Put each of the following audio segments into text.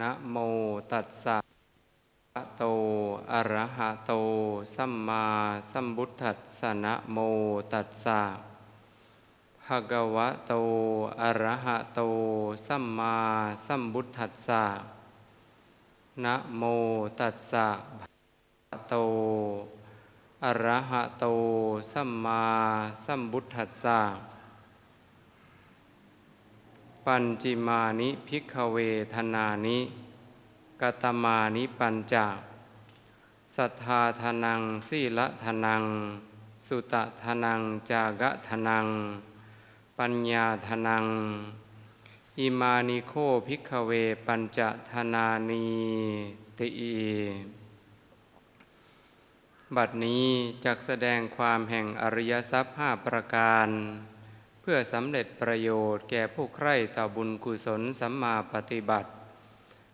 นะโมตัสสะภะคะโตอะระหะโต สัมมาสัมพุทธัสสะนะโมตัสสะภะคะวะโตอะระหะโต สัมมาสัมพุทธัสสะนะโมตัสสะภะคะวะโตอะระหะโต สัมมาสัมพุทธัสสะ ปัญจิมานิพิกเวทนานิกตมานิปัญจสัทธาทนังสีละทนัง สุตะทนังจากะทนัง ปัญญาทนัง อิมานิโคพิกเวปัญจธนานีติอีบัดนี้จักแสดงความแห่งอริยทรัพย์ห้าประการ พื่อสำเร็จประโยชน์แก่ผู้ใคร่ต่อบุญกุศลสัมมาปฏิบัติ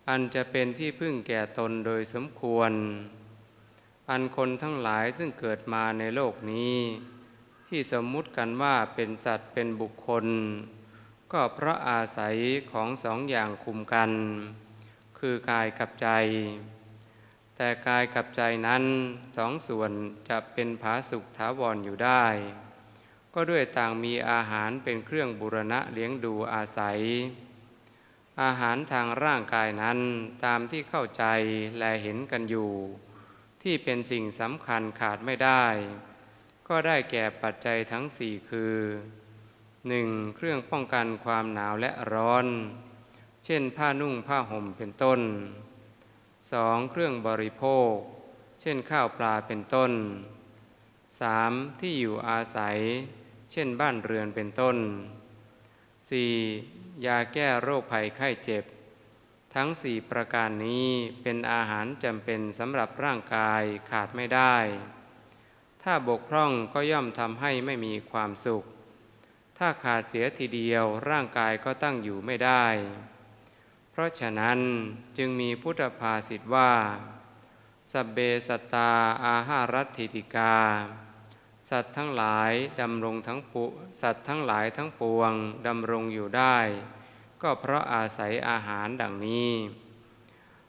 อันจะเป็นที่พึ่งแก่ตนโดยสมควร อันคนทั้งหลายซึ่งเกิดมาในโลกนี้ ที่สมมุติกันว่าเป็นสัตว์เป็นบุคคล ก็เพราะอาศัยของสองอย่างคุมกัน คือกายกับใจ แต่กายกับใจนั้นสองส่วนจะเป็นผาสุกถาวรอยู่ได้ ก็ด้วยต่างมีอาหารเป็นเครื่องบุรณะเลี้ยงดูอาศัย อาหารทางร่างกายนั้นตามที่เข้าใจและเห็นกันอยู่ ที่เป็นสิ่งสำคัญขาดไม่ได้ ก็ได้แก่ปัจจัยทั้งสี่คือ 1. เครื่องป้องกันความหนาวและร้อน เช่นผ้านุ่งผ้าห่มเป็นต้น 2. เครื่องบริโภค เช่นข้าวปลาเป็นต้น 3. ที่อยู่อาศัย เช่นบ้านเรือนเป็นต้น 4. ยาแก้โรคภัยไข้เจ็บ ทั้งสี่ประการนี้เป็นอาหารจำเป็นสำหรับร่างกายขาดไม่ได้ ถ้าบกพร่องก็ย่อมทำให้ไม่มีความสุข ถ้าขาดเสียทีเดียวร่างกายก็ตั้งอยู่ไม่ได้ เพราะฉะนั้นจึงมีพุทธภาษิตว่าสเบสตตาอาหารัตถิติกา สัตว์ทั้งหลายดำรงทั้งปุสัตว์ทั้งหลายทั้งปวงดำรงอยู่ได้ ก็เพราะอาศัยอาหารดังนี้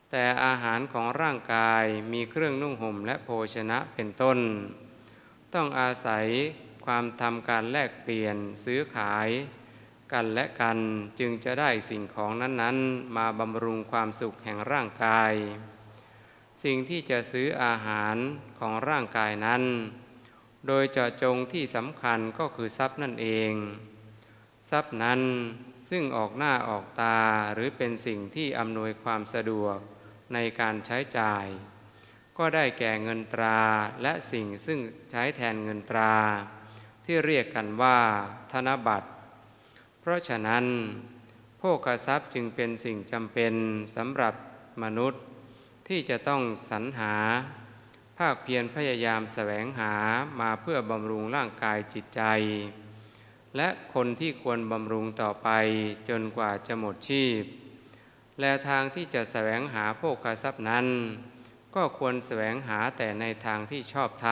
แต่อาหารของร่างกายมีเครื่องนุ่งห่มและโภชนะเป็นต้น ต้องอาศัยความทำการแลกเปลี่ยนซื้อขาย กันและกันจึงจะได้สิ่งของนั้นๆ มาบำรุงความสุขแห่งร่างกาย สิ่งที่จะซื้ออาหารของร่างกายนั้น โดยเจาะจงที่สำคัญก็คือทรัพย์นั่นเอง ทรัพย์นั้นซึ่งออกหน้าออกตาหรือเป็นสิ่งที่อำนวยความสะดวกในการใช้จ่าย ก็ได้แก่เงินตราและสิ่งซึ่งใช้แทนเงินตรา ที่เรียกกันว่า ธนบัตร เพราะฉะนั้นโภคทรัพย์จึงเป็นสิ่งจำเป็นสำหรับมนุษย์ที่จะต้องสรรหาาคเพียรพยายามแสวงหามาเพื่อบำรุงร่างกายจิตใจ และคนที่ควรบำรุงต่อไปจนกว่าจะหมดชีพ และทางที่จะแสวงหาโภคทรัพย์นั้น ก็ควรแสวงหาแต่ในทางที่ชอบท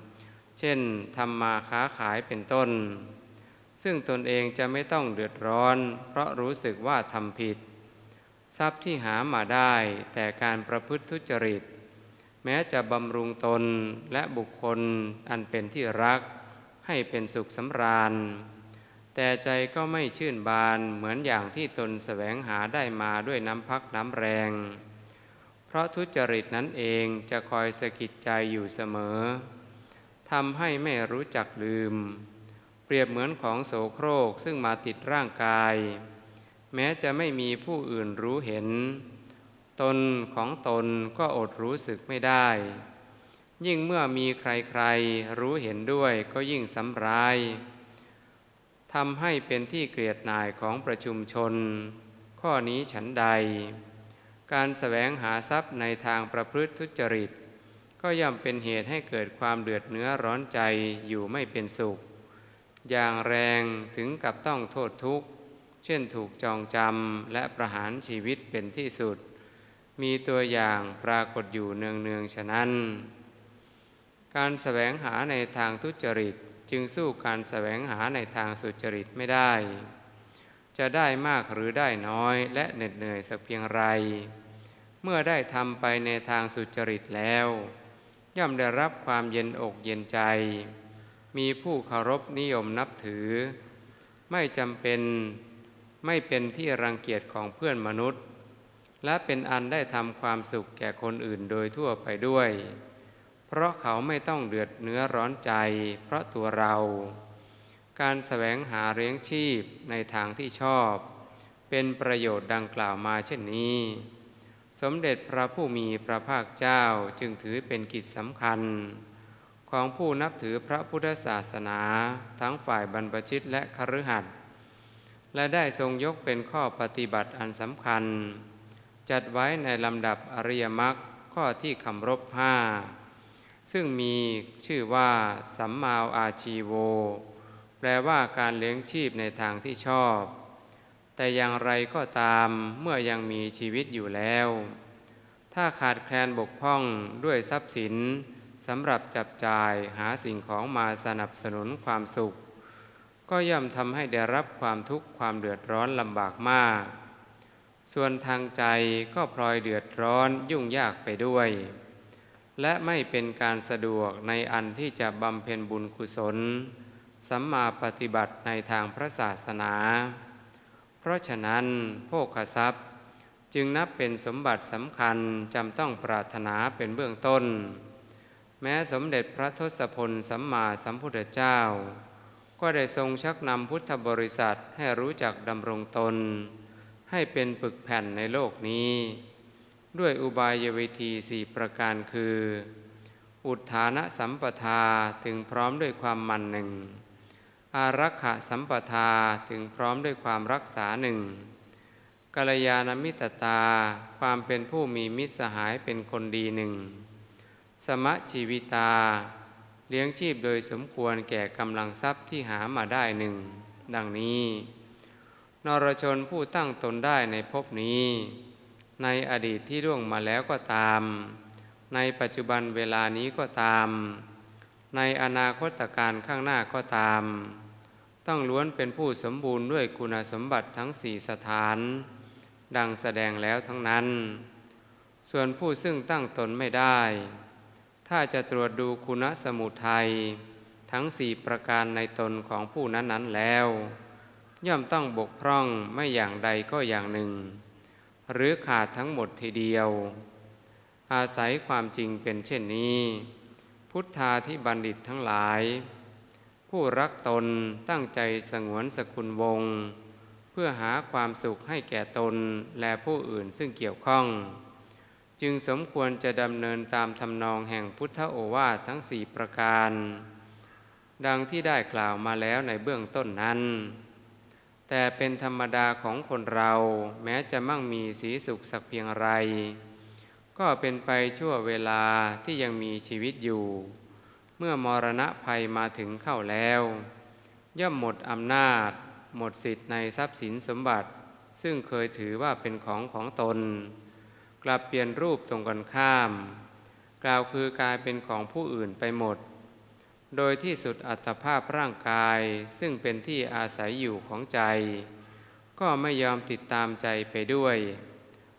ำเช่นทำมาค้าขายเป็นต้น ซึ่งตนเองจะไม่ต้องเดือดร้อน เพราะรู้สึกว่าทำผิด ทรัพย์ที่หามาได้แต่การประพฤติทุจริต ม้จะบำรุงตนและบุคคลอันเป็นที่รัก ให้เป็นสุขสำราญ แต่ใจก็ไม่ชื่นบานเหมือนอย่างที่ตนแสวงหาได้มาด้วยน้ำพักน้ำแรง เพราะทุจริตนั้นเองจะคอยสะกิดใจอยู่เสมอทำให้ไม่รู้จักลืม เปรียบเหมือนของโสโครกซึ่งมาติดร่างกาย แม้จะไม่มีผู้อื่นรู้เห็น ตนของตนก็อดรู้สึกไม่ได้ ยิ่งเมื่อมีใครๆ รู้เห็นด้วยก็ยิ่งสำร้ายทำให้เป็นที่เกลียดหน่ายของประชุมชน ข้อนี้ฉันใด การแสวงหาทรัพย์ในทางประพฤติทุจริต ก็ย่อมเป็นเหตุให้เกิดความเดือดเนื้อร้อนใจอยู่ไม่เป็นสุข อย่างแรงถึงกับต้องโทษทุกข์ เช่นถูกจองจำและประหารชีวิตเป็นที่สุด มีตัวอย่างปรากฏอยู่เนืองๆฉะนั้น การแสวงหาในทางทุจริตจึงสู้การแสวงหาในทางสุจริตไม่ได้ จะได้มากหรือได้น้อยและเหน็ดเหนื่อยสักเพียงไร เมื่อได้ทำไปในทางสุจริตแล้ว ย่อมได้รับความเย็นอกเย็นใจ มีผู้เคารพนิยมนับถือ ไม่จำเป็นไม่เป็นที่รังเกียจของเพื่อนมนุษย์ และเป็นอันได้ทำความสุขแก่คนอื่นโดยทั่วไปด้วย เพราะเขาไม่ต้องเดือดเนื้อร้อนใจ เพราะตัวเรา การแสวงหาเลี้ยงชีพในทางที่ชอบ เป็นประโยชน์ดังกล่าวมาเช่นนี้ สมเด็จพระผู้มีพระภาคเจ้าจึงถือเป็นกิจสำคัญ ของผู้นับถือพระพุทธศาสนาทั้งฝ่ายบรรพชิตและคฤหัสถ์และได้ทรงยกเป็นข้อปฏิบัติอันสำคัญ จัดไว้ในลำดับอริยมรรคข้อที่คำรบห้าซึ่งมีชื่อว่าสัมมาอาชีโว แปลว่าการเลี้ยงชีพในทางที่ชอบ แต่อย่างไรก็ตามเมื่อยังมีชีวิตอยู่แล้ว ถ้าขาดแคลนบกพร่องด้วยทรัพย์สินสำหรับจับจ่ายหาสิ่งของมาสนับสนุนความสุข ก็ย่อมทำให้ได้รับความทุกข์ความเดือดร้อนลำบากมาก ส่วนทางใจก็พลอยเดือดร้อนยุ่งยากไปด้วย และไม่เป็นการสะดวกในอันที่จะบำเพ็ญบุญกุศล สัมมาปฏิบัติในทางพระศาสนา เพราะฉะนั้นโภคทรัพย์จึงนับเป็นสมบัติสำคัญจำต้องปรารถนาเป็นเบื้องต้น แม้สมเด็จพระทศพลสัมมาสัมพุทธเจ้า ก็ได้ทรงชักนำพุทธบริษัทให้รู้จักดำรงตน ให้เป็นปึกแผ่นในโลกนี้ ด้วยอุบายวิธีสี่ประการคือ อุทานะสัมปทาถึงพร้อมด้วยความมันหนึ่ง อารักขะสัมปทาถึงพร้อมด้วยความรักษาหนึ่งกัลยาณมิตรตา ความเป็นผู้มีมิตรสหายเป็นคนดีหนึ่ง สมะชีวิตา เลี้ยงชีพโดยสมควรแก่กำลังทรัพย์ที่หามาได้หนึ่ง ดังนี้ นรชนผู้ตั้งตนได้ในภพนี้ ในอดีตที่ร่วงมาแล้วก็ตาม ในปัจจุบันเวลานี้ก็ตาม ในอนาคตการข้างหน้าก็ตาม ต้องล้วนเป็นผู้สมบูรณ์ด้วยคุณสมบัติทั้งสี่สถาน ดังแสดงแล้วทั้งนั้น ส่วนผู้ซึ่งตั้งตนไม่ได้ ถ้าจะตรวจดูคุณสมุทัยทั้งสี่ประการในตนของผู้นั้นๆแล้ว ย่อมต้องบกพร่องไม่อย่างใดก็อย่างหนึ่ง หรือขาดทั้งหมดทีเดียว อาศัยความจริงเป็นเช่นนี้ พุทธาที่บัณฑิตทั้งหลาย ผู้รักตนตั้งใจสงวนสกุลวงศ์เพื่อหาความสุขให้แก่ตนและผู้อื่นซึ่งเกี่ยวข้อง จึงสมควรจะดำเนินตามทำนองแห่งพุทธโอวาททั้งสี่ประการ ดังที่ได้กล่าวมาแล้วในเบื้องต้นนั้น แต่เป็นธรรมดาของคนเราแม้จะมั่งมีสีสุขสักเพียงไร ก็เป็นไปชั่วเวลาที่ยังมีชีวิตอยู่ เมื่อมรณะภัยมาถึงเข้าแล้ว ย่อมหมดอำนาจ หมดสิทธิ์ในทรัพย์สินสมบัติ ซึ่งเคยถือว่าเป็นของของตน กลับเปลี่ยนรูปตรงกันข้าม กล่าวคือกลายเป็นของผู้อื่นไปหมด โดยที่สุดอัตภาพร่างกายซึ่งเป็นที่อาศัยอยู่ของใจ ก็ไม่ยอมติดตามใจไปด้วย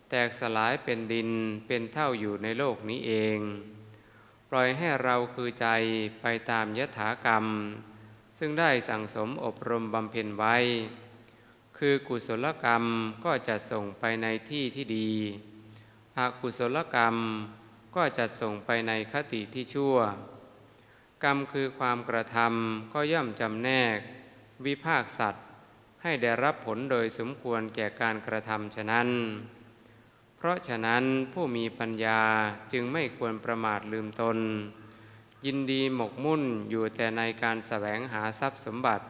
แตกสลายเป็นดินเป็นเท่าอยู่ในโลกนี้เอง ปล่อยให้เราคือใจไปตามยถากรรม ซึ่งได้สั่งสมอบรมบำเพ็ญไว้ คือกุศลกรรมก็จะส่งไปในที่ที่ดีอกุศลกรรมก็จะส่งไปในคติที่ชั่ว กรรมคือความกระทำก็ย่อมจำแนก วิภาคสัตว์ ให้ได้รับผลโดยสมควรแก่การกระทำฉะนั้น เพราะฉะนั้นผู้มีปัญญาจึงไม่ควรประมาทลืมตน ยินดีหมกมุ่นอยู่แต่ในการแสวงหาทรัพย์สมบัติ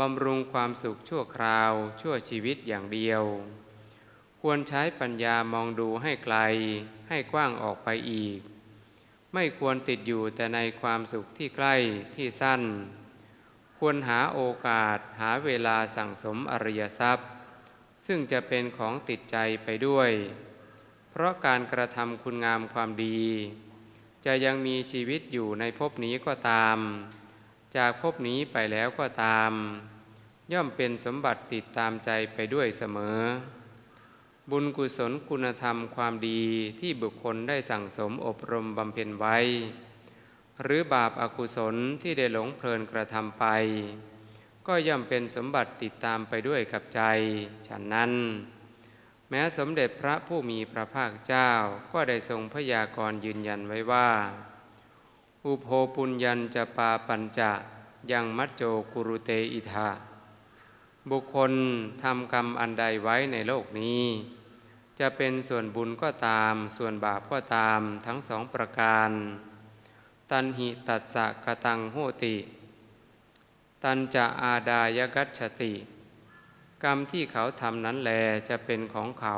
บำรุงความสุขชั่วคราว ชั่วชีวิตอย่างเดียว ควรใช้ปัญญามองดูให้ไกล ให้กว้างออกไปอีก ไม่ควรติดอยู่แต่ในความสุขที่ใกล้ที่สั้น ควรหาโอกาสหาเวลาสั่งสมอริยทรัพย์ ซึ่งจะเป็นของติดใจไปด้วย เพราะการกระทำคุณงามความดี จะยังมีชีวิตอยู่ในภพนี้ก็ตาม จากภพนี้ไปแล้วก็ตาม ย่อมเป็นสมบัติติดตามใจไปด้วยเสมอ บุญกุศลคุณธรรมความดีที่บุคคลได้สั่งสมอบรมบำเพ็ญไว้ หรือบาปอากุศลที่ได้หลงเพลินกระทำไป ก็ย่อมเป็นสมบัติติดตามไปด้วยกับใจฉะนั้น แม้สมเด็จพระผู้มีพระภาคเจ้าก็ได้ทรงพยากรณ์ยืนยันไว้ว่า อุโภปุญญัญจะปาปัญจะยังมัจโจกุรุเตอิทา บุคคลทำกรรมอันใดไว้ในโลกนี้ จะเป็นส่วนบุญก็ตาม ส่วนบาปก็ตามทั้งสองประการ ตันหิตัสสะกตังโหติ ตันจะอาดายกัจฉติ กรรมที่เขาทำนั้นแลจะเป็นของเขา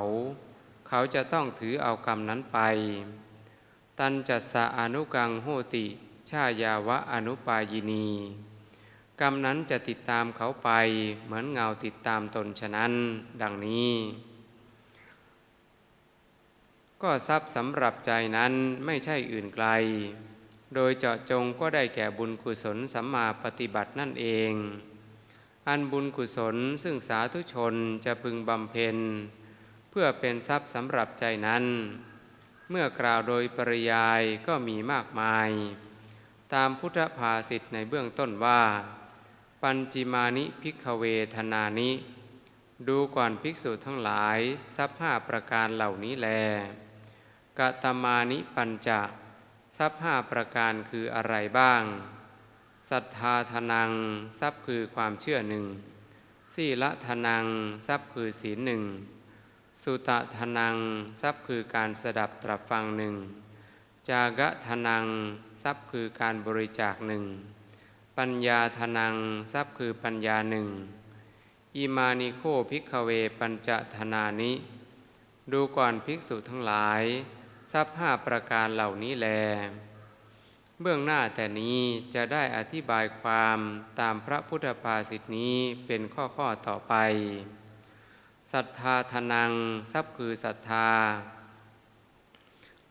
เขาจะต้องถือเอากรรมนั้นไป ตันจัสสะอนุกังโหติ ชายาวะอนุปายินี กรรมนั้นจะติดตามเขาไป เหมือนเงาติดตามตนฉะนั้น ดังนี้ ก็ทรัพย์สำหรับใจนั้นไม่ใช่อื่นไกล โดยเจาะจงก็ได้แก่บุญกุศลสัมมาปฏิบัตินั่นเอง อันบุญกุศลซึ่งสาธุชนจะพึงบำเพ็ญ เพื่อเป็นทรัพย์สำหรับใจนั้น เมื่อกล่าวโดยปริยายก็มีมากมายตามพุทธภาษิตในเบื้องต้นว่า ปัญจิมานิพิกเวธนานิ ดูก่อนภิกษุทั้งหลายทรัพห้าประการเหล่านี้แลกะตมานิปัญจะทรัพห้าประการคืออะไรบ้างศรัทธาทนังทรัพคือความเชื่อหนึ่งสีละทนังทรัพคือศีลหนึ่งสุตะทนังทรัพคือการสดับตรับฟังหนึ่งจากะทนังทรัพคือการบริจาคหนึ่ง ปัญญาทนังทรัพย์คือปัญญาหนึ่งอิมานิโคภิกขเวปัญจธนานิ ดูก่อนภิกษุทั้งหลาย ทรัพย์ห้าประการเหล่านี้แล เบื้องหน้าแต่นี้จะได้อธิบายความตามพระพุทธภาษิตนี้เป็นข้อข้อต่อไปศรัทธาทนังทรัพย์คือศรัทธา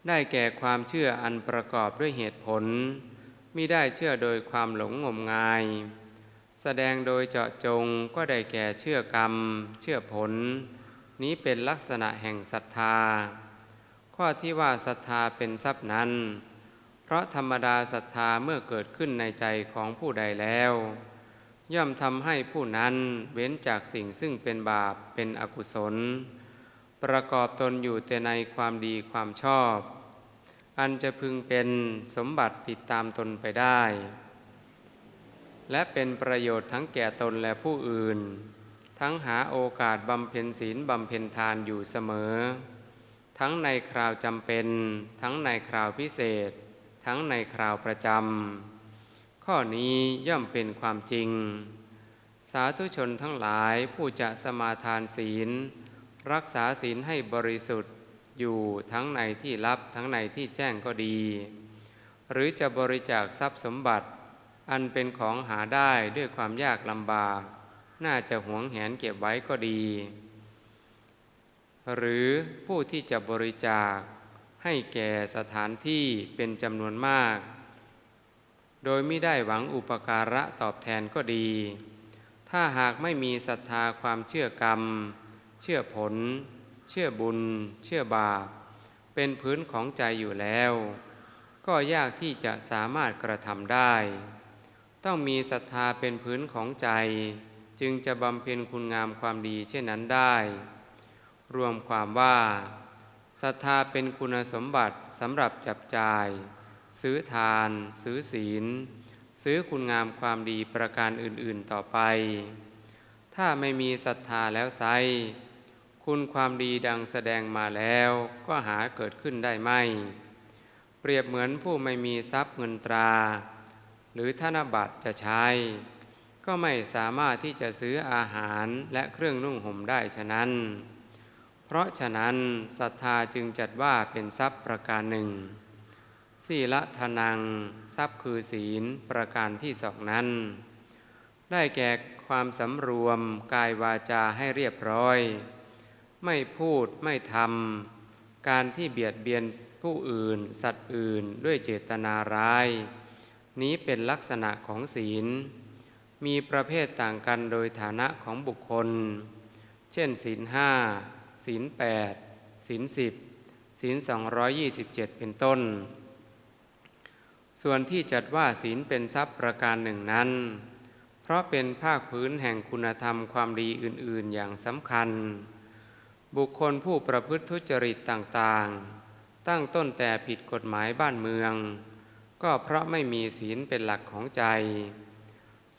ได้แก่ความเชื่ออันประกอบด้วยเหตุผล มิได้เชื่อโดยความหลงงมงาย แสดงโดยเจาะจงก็ได้แก่เชื่อกรรม เชื่อผล นี้เป็นลักษณะแห่งศรัทธา ข้อที่ว่าศรัทธาเป็นทรัพย์นั้น เพราะธรรมดาศรัทธาเมื่อเกิดขึ้นในใจของผู้ใดแล้ว ย่อมทำให้ผู้นั้นเว้นจากสิ่งซึ่งเป็นบาปเป็นอกุศล ประกอบตนอยู่แต่ในความดีความชอบ อันจะพึงเป็นสมบัติติดตามตนไปได้ และเป็นประโยชน์ทั้งแก่ตนและผู้อื่น ทั้งหาโอกาสบำเพ็ญศีลบำเพ็ญทานอยู่เสมอ ทั้งในคราวจำเป็น ทั้งในคราวพิเศษ ทั้งในคราวประจำข้อนี้ย่อมเป็นความจริง สาธุชนทั้งหลายผู้จะสมาทานศีล รักษาศีลให้บริสุทธิ อยู่ทั้งในที่ลับทั้งในที่แจ้งก็ดี หรือจะบริจาคทรัพย์สมบัติ อันเป็นของหาได้ด้วยความยากลำบาก น่าจะหวงแหนเก็บไว้ก็ดี หรือผู้ที่จะบริจาคให้แก่สถานที่เป็นจำนวนมาก โดยไม่ได้หวังอุปการะตอบแทนก็ดี ถ้าหากไม่มีศรัทธาความเชื่อกรรม เชื่อผล เชื่อบุญ เชื่อบาป เป็นพื้นของใจอยู่แล้ว ก็ยากที่จะสามารถกระทำได้ ต้องมีศรัทธาเป็นพื้นของใจ จึงจะบำเพ็ญคุณงามความดีเช่นนั้นได้ รวมความว่าศรัทธาเป็นคุณสมบัติสำหรับจับจ่าย ซื้อทาน ซื้อศีล ซื้อคุณงามความดีประการอื่นๆต่อไป ถ้าไม่มีศรัทธาแล้วไซ คุณความดีดังแสดงมาแล้วก็หาเกิดขึ้นได้ไม่ เปรียบเหมือนผู้ไม่มีทรัพย์เงินตรา หรือธนบัตรจะใช้ ก็ไม่สามารถที่จะซื้ออาหารและเครื่องนุ่งห่มได้ฉะนั้น เพราะฉะนั้นศรัทธาจึงจัดว่าเป็นทรัพย์ประการหนึ่งสีละทนัง ทรัพย์คือศีลประการที่สองนั้น ได้แก่ความสำรวมกายวาจาให้เรียบร้อย ไม่พูดไม่ทำการที่เบียดเบียนผู้อื่น สัตว์อื่นด้วยเจตนาร้าย นี้เป็นลักษณะของศีล มีประเภทต่างกันโดยฐานะของบุคคล เช่นศีลห้าศีลแปดศีลสิบศีล227เป็นต้น ส่วนที่จัดว่าศีลเป็นทรัพย์ประการหนึ่งนั้น เพราะเป็นภาคพื้นแห่งคุณธรรมความดีอื่น ๆ อย่างสำคัญ บุคคลผู้ประพฤติทุจริตต่างๆ ตั้งต้นแต่ผิดกฎหมายบ้านเมือง ก็เพราะไม่มีศีลเป็นหลักของใจ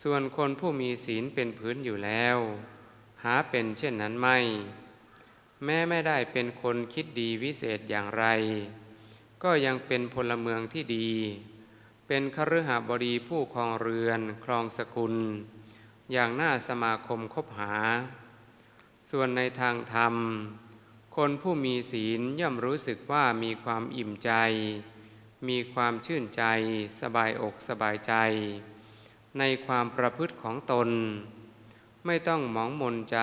ส่วนคนผู้มีศีลเป็นพื้นอยู่แล้ว หาเป็นเช่นนั้นไม่ แม้ไม่ได้เป็นคนคิดดีวิเศษอย่างไร ก็ยังเป็นพลเมืองที่ดี เป็นคฤหบดีผู้ครองเรือนครองสกุล อย่างน่าสมาคมคบหา ส่วนในทางธรรม คนผู้มีศีลย่อมรู้สึกว่ามีความอิ่มใจ มีความชื่นใจ สบายอกสบายใจ ในความประพฤติของตน ไม่ต้องหมองมนใจ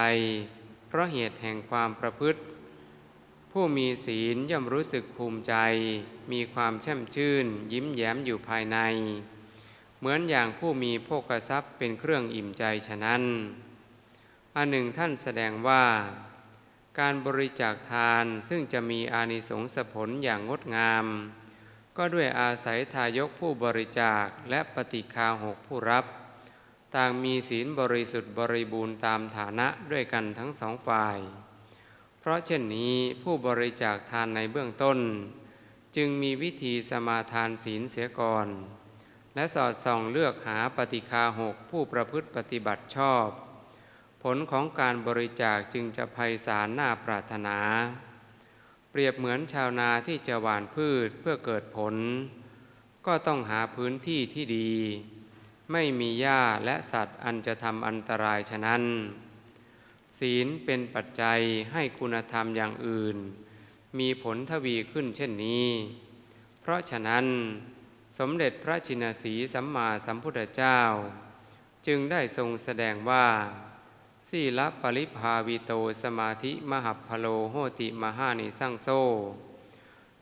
เพราะเหตุแห่งความประพฤติ ผู้มีศีลย่อมรู้สึกภูมิใจ มีความแช่มชื่น ยิ้มแย้มอยู่ภายใน เหมือนอย่างผู้มีโภกทรัพย์เป็นเครื่องอิ่มใจฉะนั้น อันหนึ่งท่านแสดงว่า การบริจาคทานซึ่งจะมีอานิสงส์ผลอย่างงดงาม ก็ด้วยอาศัยทายกผู้บริจาคและปฏิคาหกผู้รับ ต่างมีศีลบริสุทธิ์บริบูรณ์ตามฐานะด้วยกันทั้งสองฝ่าย เพราะเช่นนี้ผู้บริจาคทานในเบื้องต้น จึงมีวิธีสมาทานศีลเสียก่อน และสอดส่องเลือกหาปฏิคาหกผู้ประพฤติปฏิบัติชอบ ผลของการบริจาคจึงจะไพศาลน่าปรารถนา เปรียบเหมือนชาวนาที่จะหว่านพืชเพื่อเกิดผล ก็ต้องหาพื้นที่ที่ดี ไม่มีหญ้าและสัตว์อันจะทำอันตรายฉะนั้น ศีลเป็นปัจจัยให้คุณธรรมอย่างอื่น มีผลทวีขึ้นเช่นนี้ เพราะฉะนั้น สมเด็จพระชินสีสัมมาสัมพุทธเจ้า จึงได้ทรงแสดงว่า สีละปริภาวิโตสมาธิมหัพโลโหติมหานิสร้างโซ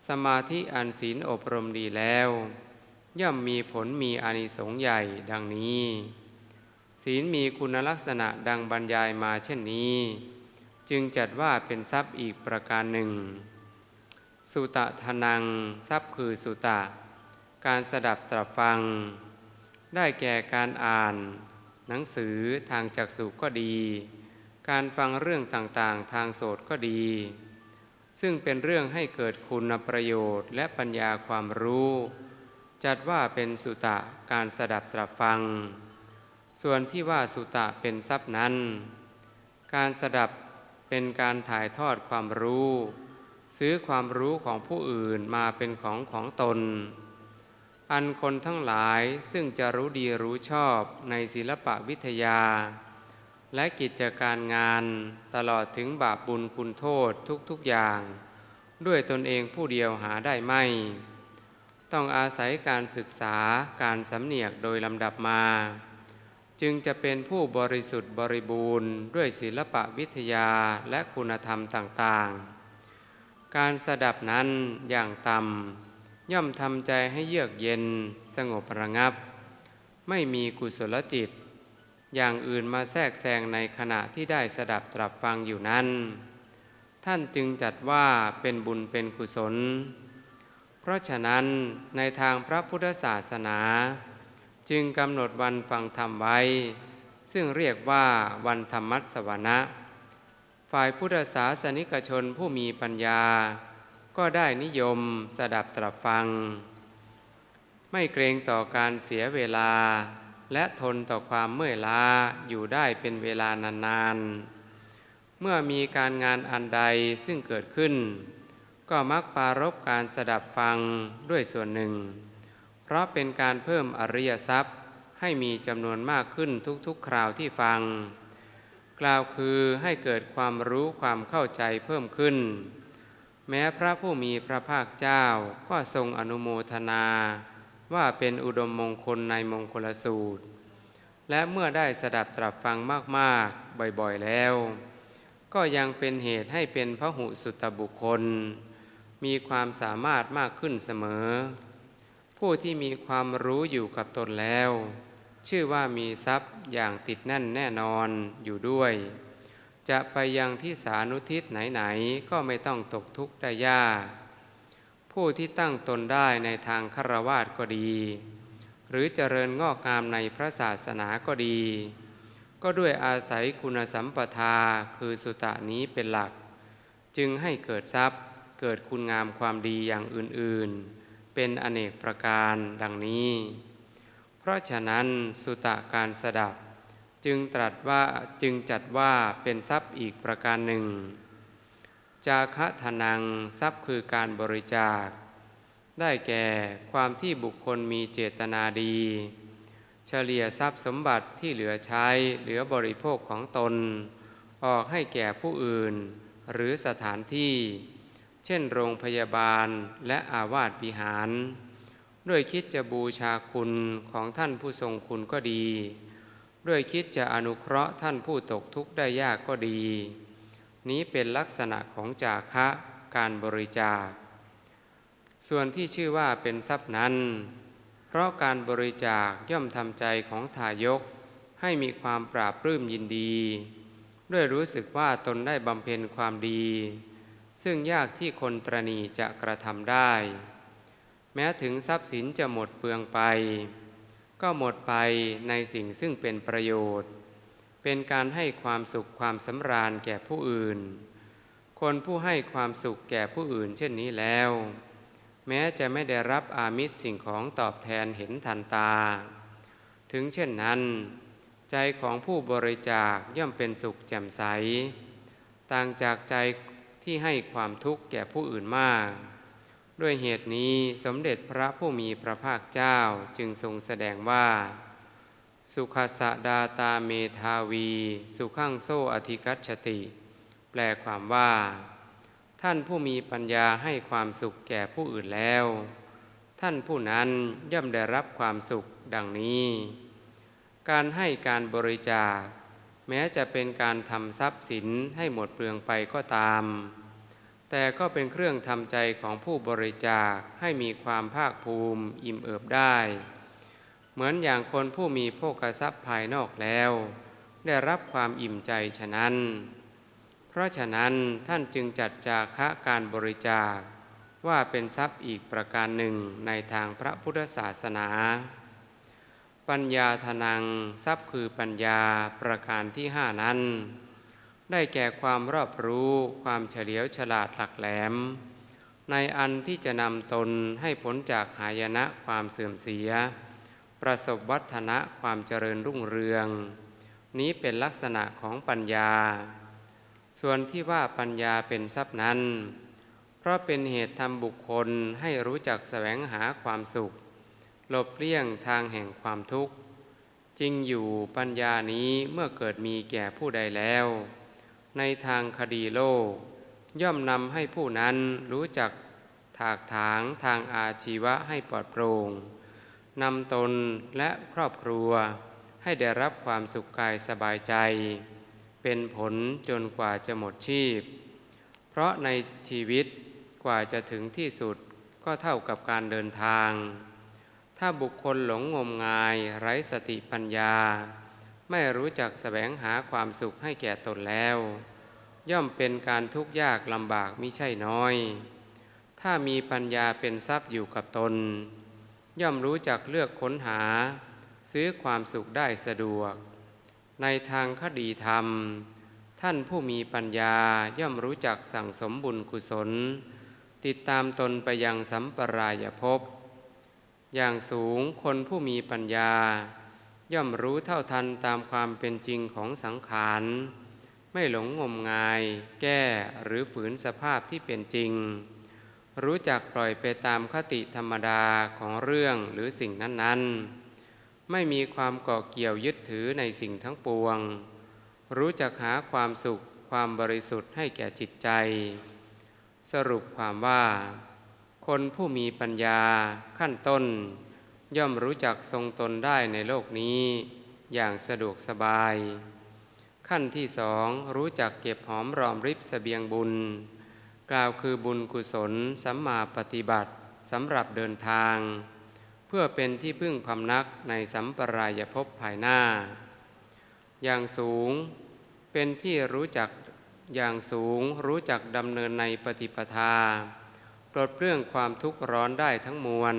สมาธิอันศีลอบรมดีแล้ว ย่อมมีผลมีอานิสงส์ใหญ่ดังนี้ ศีลมีคุณลักษณะดังบรรยายมาเช่นนี้ จึงจัดว่าเป็นทรัพย์อีกประการหนึ่ง สุตะทนังทรัพย์คือสุตะ การสดับตรับฟัง ได้แก่การอ่าน หนังสือทางจักษุก็ดี การฟังเรื่องต่างๆ ทางโสตก็ดี ซึ่งเป็นเรื่องให้เกิดคุณประโยชน์ และปัญญาความรู้ จัดว่าเป็นสุตะการสดับตรับฟัง ส่วนที่ว่าสุตะเป็นทรัพย์นั้น การสดับเป็นการถ่ายทอดความรู้ ซื้อความรู้ของผู้อื่นมาเป็นของของตน อันคนทั้งหลายซึ่งจะรู้ดีรู้ชอบในศิลปะวิทยา และกิจการงานตลอดถึงบาปบุญคุณโทษทุกๆอย่าง ด้วยตนเองผู้เดียวหาได้ไม่ ต้องอาศัยการศึกษาการสำเนียกโดยลำดับมา จึงจะเป็นผู้บริสุทธิ์บริบูรณ์ด้วยศิลปะวิทยาและคุณธรรมต่างๆ การสดับนั้นอย่างต่ำ ย่อมทำใจให้เยือกเย็นสงบระงับ ไม่มีกุศลจิต อย่างอื่นมาแทรกแซงในขณะที่ได้สดับตรับฟังอยู่นั้น ท่านจึงจัดว่าเป็นบุญเป็นกุศล เพราะฉะนั้นในทางพระพุทธศาสนา จึงกำหนดวันฟังธรรมไว้ ซึ่งเรียกว่าวันธรรมัสวนะ ฝ่ายพุทธศาสนิกชนผู้มีปัญญา ก็ได้นิยมสดับตรับฟัง ไม่เกรงต่อการเสียเวลา และทนต่อความเมื่อยล้าอยู่ได้เป็นเวลานานๆ เมื่อมีการงานอันใดซึ่งเกิดขึ้น ก็มักปรารบการสดับฟังด้วยส่วนหนึ่ง เพราะเป็นการเพิ่มอริยทรัพย์ให้มีจำนวนมากขึ้นทุกๆ คราวที่ฟัง กล่าวคือให้เกิดความรู้ความเข้าใจเพิ่มขึ้น แม้พระผู้มีพระภาคเจ้าก็ทรงอนุโมทนาว่าเป็นอุดมมงคลในมงคลสูตร และเมื่อได้สดับตรับฟังมากๆ บ่อยๆแล้ว ก็ยังเป็นเหตุให้เป็นพระหุสุตบุคคล มีความสามารถมากขึ้นเสมอ ผู้ที่มีความรู้อยู่กับตนแล้ว ชื่อว่ามีทรัพย์อย่างติดแน่นแน่นอนอยู่ด้วย จะไปยังที่สานุทิศไหนๆก็ไม่ต้องตกทุกข์ได้ยากผู้ที่ตั้งตนได้ในทางคารวาสก็ดี หรือเจริญงอกงามในพระศาสนาก็ดี ก็ด้วยอาศัยคุณสัมปทาคือสุตะนี้เป็นหลัก จึงให้เกิดทรัพย์เกิดคุณงามความดีอย่างอื่นๆ เป็นอเนกประการดังนี้ เพราะฉะนั้นสุตะการสดับ จึงตรัสว่าจึงจัดว่าเป็นทรัพย์อีกประการหนึ่ง จาคะทนังทรัพย์คือการบริจาค ได้แก่ความที่บุคคลมีเจตนาดี เฉลี่ยทรัพย์สมบัติที่เหลือใช้เหลือบริโภคของตน ออกให้แก่ผู้อื่น หรือสถานที่ เช่นโรงพยาบาลและอาวาสวิหาร ด้วยคิดจะบูชาคุณของท่านผู้ทรงคุณก็ดี ด้วยคิดจะอนุเคราะห์ท่านผู้ตกทุกข์ได้ยากก็ดี นี้เป็นลักษณะของจาคะการบริจาค ส่วนที่ชื่อว่าเป็นทรัพย์นั้น เพราะการบริจาคย่อมทำใจของทายก ให้มีความปราบปลื้มยินดี ด้วยรู้สึกว่าตนได้บำเพ็ญความดี ซึ่งยากที่คนตรณีจะกระทำได้ แม้ถึงทรัพย์สินจะหมดเปลืองไป ก็หมดไปในสิ่งซึ่งเป็นประโยชน์ เป็นการให้ความสุขความสำราญแก่ผู้อื่น คนผู้ให้ความสุขแก่ผู้อื่นเช่นนี้แล้ว แม้จะไม่ได้รับอามิตรสิ่งของตอบแทนเห็นทันตา ถึงเช่นนั้น ใจของผู้บริจาคย่อมเป็นสุขแจ่มใส ต่างจากใจที่ให้ความทุกข์แก่ผู้อื่นมาก ด้วยเหตุนี้สมเด็จพระผู้มีพระภาคเจ้าจึงทรงแสดงว่า สุขสดาตาเมทาวี สุขังโซอธิกัจฉติ แปลความว่า ท่านผู้มีปัญญาให้ความสุขแก่ผู้อื่นแล้ว ท่านผู้นั้นย่อมได้รับความสุขดังนี้ การให้การบริจาค แม้จะเป็นการทำทรัพย์สินให้หมดเปลืองไปก็ตาม แต่ก็เป็นเครื่องทำใจของผู้บริจาคให้มีความภาคภูมิ อิ่มเอิบได้ เหมือนอย่างคนผู้มีโภคทรัพย์ภายนอกแล้ว ได้รับความอิ่มใจฉะนั้น เพราะฉะนั้นท่านจึงจัดจาคะการบริจาค ว่าเป็นทรัพย์อีกประการหนึ่งในทางพระพุทธศาสนา ปัญญาทนังทรัพย์คือปัญญาประการที่ห้านั้น ได้แก่ความรอบรู้ ความเฉลียวฉลาดหลักแหลม ในอันที่จะนำตนให้พ้นจากหายนะความเสื่อมเสีย ประสบวัฒนะความเจริญรุ่งเรือง นี้เป็นลักษณะของปัญญา ส่วนที่ว่าปัญญาเป็นทรัพย์นั้น เพราะเป็นเหตุทำบุคคลให้รู้จักแสวงหาความสุข หลบเลี่ยงทางแห่งความทุกข์ จริงอยู่ปัญญานี้เมื่อเกิดมีแก่ผู้ใดแล้ว ในทางคดีโลก ย่อมนำให้ผู้นั้นรู้จักถากถางทางอาชีวะให้ปลอดโปร่งนำตนและครอบครัว ให้ได้รับความสุขกายสบายใจ เป็นผลจนกว่าจะหมดชีพ เพราะในชีวิตกว่าจะถึงที่สุดก็เท่ากับการเดินทาง ถ้าบุคคลหลงงมงายไร้สติปัญญา ไม่รู้จักแสวงหาความสุขให้แก่ตนแล้ว ย่อมเป็นการทุกข์ยากลำบากมิใช่น้อย ถ้ามีปัญญาเป็นทรัพย์อยู่กับตน ย่อมรู้จักเลือกค้นหา ซื้อความสุขได้สะดวก ในทางคดีธรรม ท่านผู้มีปัญญาย่อมรู้จักสั่งสมบุญกุศล ติดตามตนไปยังสัมปรายภพอย่างสูงคนผู้มีปัญญา ย่อมรู้เท่าทันตามความเป็นจริงของสังขาร ไม่หลงงมงาย แก้หรือฝืนสภาพที่เป็นจริง รู้จักปล่อยไปตามคติธรรมดาของเรื่องหรือสิ่งนั้นๆ ไม่มีความเกาะเกี่ยวยึดถือในสิ่งทั้งปวง รู้จักหาความสุขความบริสุทธิ์ให้แก่จิตใจ สรุปความว่า คนผู้มีปัญญาขั้นต้น ย่อมรู้จักทรงตนได้ในโลกนี้ อย่างสะดวกสบาย ขั้นที่สองรู้จักเก็บหอมรอมริบเสบียงบุญ กล่าวคือบุญกุศลสัมมาปฏิบัติสำหรับเดินทางไปพื่อเป็นที่พึ่งพำนักในสัมปรายภพภายหน้า อย่างสูงเป็นที่รู้จักอย่างสูงรู้จักดำเนินในปฏิปทา ปลดเปลื้องความทุกข์ร้อนได้ทั้งมวล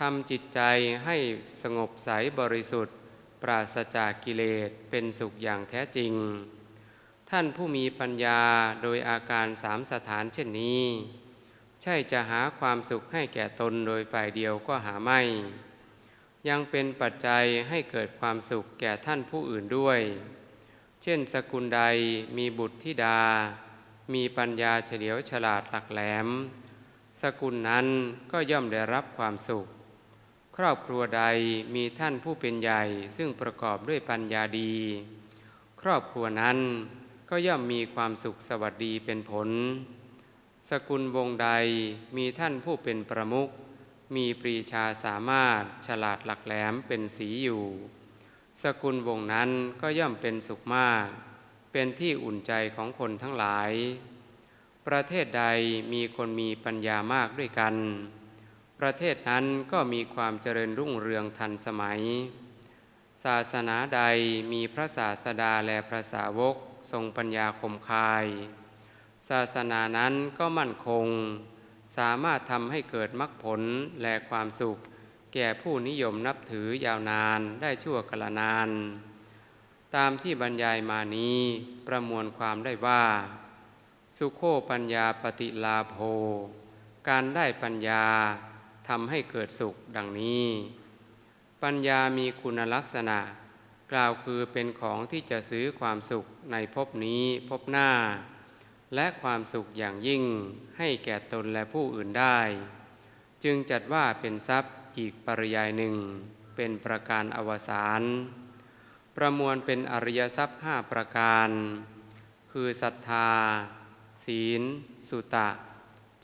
ทำจิตใจให้สงบใสบริสุทธิ์ ปราศจากกิเลสเป็นสุขอย่างแท้จริง ท่านผู้มีปัญญาโดยอาการสามสถานเช่นนี้ ใช่จะหาความสุขให้แก่ตนโดยฝ่ายเดียวก็หาไม่ ยังเป็นปัจจัยให้เกิดความสุขแก่ท่านผู้อื่นด้วย เช่นสกุลใดมีบุตรธิดา มีปัญญาเฉลียวฉลาดหลักแหลม สกุลนั้นก็ย่อมได้รับความสุข ครอบครัวใดมีท่านผู้เป็นใหญ่ซึ่งประกอบด้วยปัญญาดี ครอบครัวนั้นก็ย่อมมีความสุขสวัสดีเป็นผล สกุลวงใดมีท่านผู้เป็นประมุขมีปรีชาสามารถฉลาดหลักแหลมเป็นสีอยู่ สกุลวงนั้นก็ย่อมเป็นสุขมาก เป็นที่อุ่นใจของคนทั้งหลาย ประเทศใดมีคนมีปัญญามากด้วยกัน ประเทศนั้นก็มีความเจริญรุ่งเรืองทันสมัย ศาสนาใดมีพระศาสดาและพระสาวกทรงปัญญาคมคาย ศาสนานั้นก็มั่นคง สามารถทำให้เกิดมรรคผลและความสุข แก่ผู้นิยมนับถือยาวนานได้ชั่วกละนาน ตามที่บรรยายมานี้ประมวลความได้ว่า สุโคปัญญาปฏิลาโภการได้ปัญญา ทำให้เกิดสุขดังนี้ ปัญญามีคุณลักษณะ กล่าวคือเป็นของที่จะซื้อความสุขในภพนี้ภพหน้า และความสุขอย่างยิ่งให้แก่ตนและผู้อื่นได้ จึงจัดว่าเป็นทรัพย์อีกปริยายหนึ่ง เป็นประการอวสานประมวลเป็นอริยทรัพย์ห้าประการ คือศรัทธา ศีล สุตะ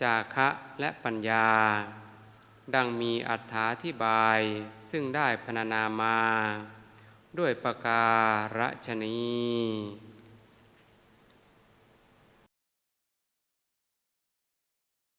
จาคะและปัญญา ดังมีอัฏฐาธิบายซึ่งได้พรรณนามา ด้วยประการฉนี้